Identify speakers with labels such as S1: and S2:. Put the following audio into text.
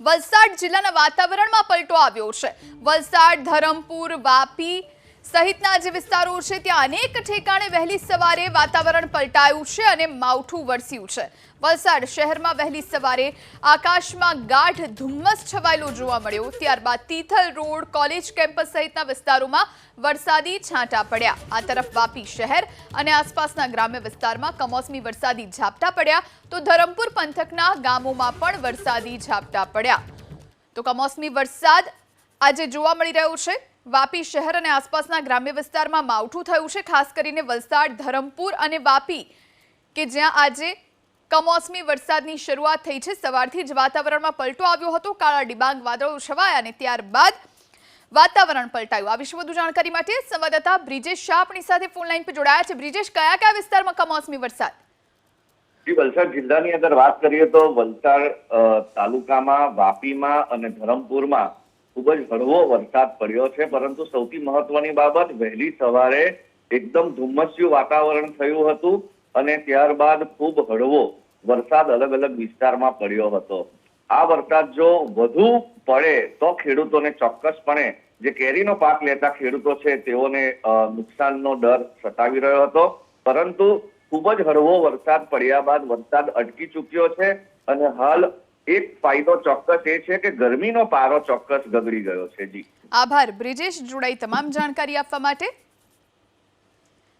S1: વલસાડ જિલ્લાના વાતાવરણમાં પલટો આવ્યો છે. વલસાડ ધરમપુર વાપી સહિતના જે વિસ્તારો છે, ત્યાં અનેક ઠેકાણે વહેલી સવારે વાતાવરણ પલટાયું છે અને માવઠું વરસ્યું છે. વલસાડ શહેરમાં વહેલી સવારે આકાશમાં ગાઢ ધુમ્મસ છવાયેલો જોવા મળ્યો. ત્યારબાદ તિથલ રોડ, કોલેજ કેમ્પસ સહિતના વિસ્તારોમાં વરસાદી છાંટા પડ્યા. આ તરફ વાપી શહેર અને આસપાસના ગ્રામ્ય વિસ્તારમાં કમોસમી વરસાદી ઝાપટા પડ્યા. તો ધરમપુર પંથકના ગામોમાં પણ વરસાદી ઝાપટા પડ્યા. તો કમોસમી વરસાદ આજે જોવા મળી રહ્યું છે, વાપી શહેર અને આસપાસના ગ્રામ્ય વિસ્તારમાં માવઠું થયું છે, ખાસ કરીને વલસાડ, ધરમપુર અને વાપી, કે જ્યાં આજે કમોસમી વરસાદની શરૂઆત થઈ છે. સવારથી જ વાતાવરણમાં પલટો આવ્યો હતો, કાળા ડિબાંગ વાદળો છવાયા અને ત્યારબાદ વાતાવરણ પલટાયું. આ વિશે વધુ જાણકારી માટે સંવાદદાતા બ્રિજેશ શાહ આપણી સાથે ફોનલાઈન પર જોડાયા છે. બ્રિજેશ, કયા કયા વિસ્તારમાં કમોસમી વરસાદ?
S2: વલસાડ જિલ્લાની અંદર વાત કરીએ તો વલસાડ તાલુકામાં, વાપીમાં અને ધરમપુરમાં ખૂબ જ હળવો વરસાદ પડ્યો છે, પરંતુ સૌથી મહત્વની બાબત વહેલી સવારે એકદમ ધુમ્મસ્યું વાતાવરણ થયું હતું અને ત્યારબાદ ખૂબ હળવો વરસાદ અલગ અલગ વિસ્તારમાં પડ્યો હતો. આ વરસાદ જો વધુ પડે તો ખેડૂતોને ચોક્કસપણે જે કેરીનો પાક લેતા ખેડૂતો છે તેઓને નુકસાનનો ડર સતાવી રહ્યો હતો. પરંતુ ખૂબ જ હળવો વરસાદ પડ્યા બાદ વરસાદ અટકી ચૂક્યો છે અને હાલ એક ફાયદો ચોક્કસ એ છે કે ગરમીનો પારો ચોક્કસ ગગડી ગયો છે, જી.
S1: આભાર. બ્રિજેશ, જોડાઈ તમામ જાણકારી આપવા માટે.